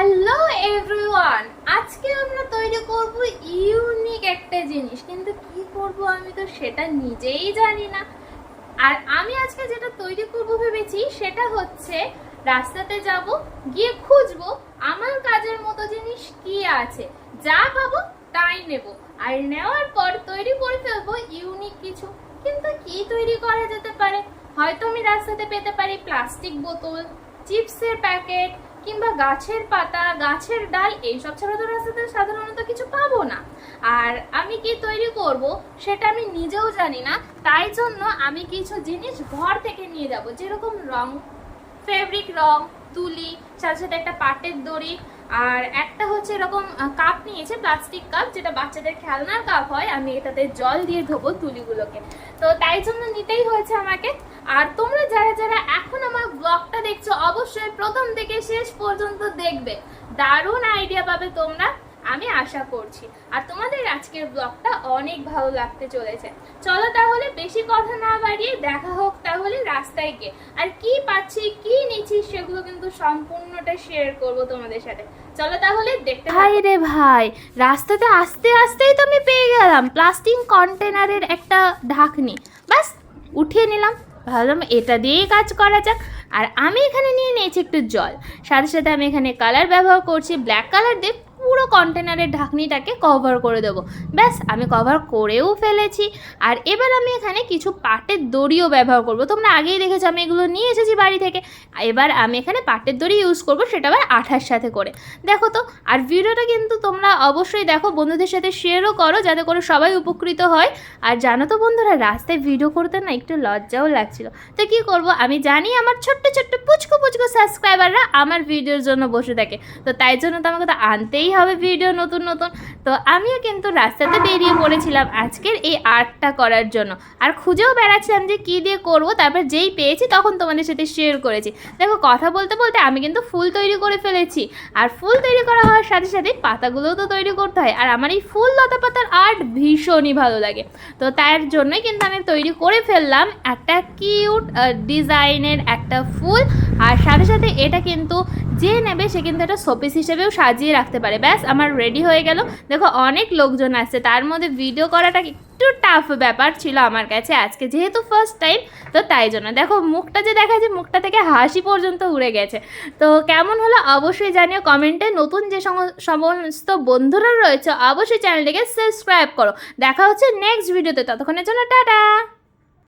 Hello everyone আজকে আমরা তৈরি করব ইউনিক একটা জিনিস। কিন্তু কি করব আমি তো সেটা নিজেই জানি না। আর আমি আজকে যেটা তৈরি করব ভেবেছি, সেটা হচ্ছে রাস্তাতে যাব, গিয়ে খুঁজবো আমার কাজের মতো জিনিস কি আছে। যা পাবো তাই নেব। আর নেওয়ার পর তৈরি করে ফেলব ইউনিক কিছু। কিন্তু কি তৈরি করা যেতে পারে? হয়তো আমি রাস্তাতে পেতে পারি প্লাস্টিক বোতল, চিপসের প্যাকেট কিংবা গাছের পাতা, গাছের ডাল, এইসব ছাড়া তো রাস্তাতে সাধারণত কিছু পাবো না। আর আমি কি তৈরি করব সেটা আমি নিজেও জানি না। তাই জন্য আমি কিছু জিনিস ঘর থেকে নিয়ে যাব। যেরকম রং ফেব্রিক রং, তুলি, সাথে সাথে একটা পাটের দড়ি আর একটা হচ্ছে এরকম কাপ নিয়েছে প্লাস্টিক কাপ যেটা বাচ্চাদের খেলনার কাপ হয়, আমি এটাতে জল দিয়ে ধোবো তুলিগুলোকে। তো তাই জন্য নিতেই হয়েছে আমাকে। আর তোমরা যারা যারা এখন আমার ব্লগটা দেখছ, অবশ্যই প্রথম থেকে শেষ পর্যন্ত দেখবে। দারুণ আইডিয়া পাবে তোমরা, আমি আশা করছি। আর তোমাদের আজকের ব্লগটা অনেক ভালো লাগতে চলেছে। চলো তাহলে বেশি কথা না বাড়িয়ে দেখা হোক তাহলে রাস্তায় গিয়ে। আর কি পাচ্ছি, কি নিচ্ছি, সেগুলো কিন্তু সম্পূর্ণটা শেয়ার করব তোমাদের সাথে। চলো তাহলে দেখতে ভাই রে ভাই, রাস্তাতে আস্তে আস্তেই তো আমি পেয়ে গেলাম। প্লাস্টিক কন্টেনারের একটা ঢাকনি। বাস, উঠিয়ে নিলাম। ভাবলাম এটা দিয়েই কাজ করা যাক। আর আমি এখানে নিয়ে নিয়েছি একটু জল। সাথে সাথে আমি এখানে কালার ব্যবহার করছি। ব্ল্যাক কালার দিয়ে পুরো কন্টেনারের ঢাকনিটাকে কভার করে দেবো। ব্যাস, আমি কভার করেও ফেলেছি। আর এবার আমি এখানে কিছু পাটের দড়িও ব্যবহার করব। তোমরা আগেই দেখেছ আমি এগুলো নিয়ে এসেছি বাড়ি থেকে। এবার আমি এখানে পাটের দড়ি ইউজ করব সেটা আবার আঠার সাথে করে। দেখো তো, আর ভিডিওটা কিন্তু তোমরা অবশ্যই দেখো, বন্ধুদের সাথে শেয়ারও করো যাতে করে সবাই উপকৃত হয়। আর জানো তো বন্ধুরা, রাস্তায় ভিডিও করতে না একটু লজ্জাও লাগছিল। তো কি করব, আমি জানি আমার ছোট্ট ছোট্ট পুচকু পুচকু সাবস্ক্রাইবাররা আমার ভিডিওর জন্য বসে থাকে। তো তাই জন্য তো আমাকে তো আনতেই হবে ভিডিও নতুন নতুন। তো আমিও কিন্তু রাস্তাতে বেরিয়ে পড়েছিলাম আজকের এই আর্টটা করার জন্য। আর খুঁজেও বেড়াচ্ছিলাম যে কী দিয়ে করব, তারপর যেই পেয়েছি তখন তোমাদের সাথে শেয়ার করেছি। দেখো, কথা বলতে বলতে আমি কিন্তু ফুল তৈরি করে ফেলেছি। আর ফুল তৈরি করা হওয়ার সাথে সাথে পাতাগুলোও তো তৈরি করতে হয়। আর আমার এই ফুল লতা পাতার আর্ট ভীষণই ভালো লাগে। তো তার জন্যই কিন্তু আমি তৈরি করে ফেললাম একটা কিউট ডিজাইনের একটা ফুল। আর সাথে সাথে এটা কিন্তু যে নেবে সে কিন্তু একটা শোপিস হিসেবেও সাজিয়ে রাখতে পারে। ব্যাস, আমার রেডি হয়ে গেল। দেখো, অনেক লোকজন আসছে। তার মধ্যে ভিডিও করাটা একটু টাফ ব্যাপার ছিল আমার কাছে আজকে, যেহেতু ফার্স্ট টাইম তো তাই জন্য। দেখো, মুখটা যে দেখা যায়, মুখটা থেকে হাসি পর্যন্ত উড়ে গেছে। তো কেমন হলো অবশ্যই জানিও কমেন্টে নতুন যে সমস্ত বন্ধুরা রয়েছে, অবশ্যই চ্যানেলটিকে সাবস্ক্রাইব করো। দেখা হচ্ছে নেক্সট ভিডিওতে ততক্ষণের জন্য টাটা!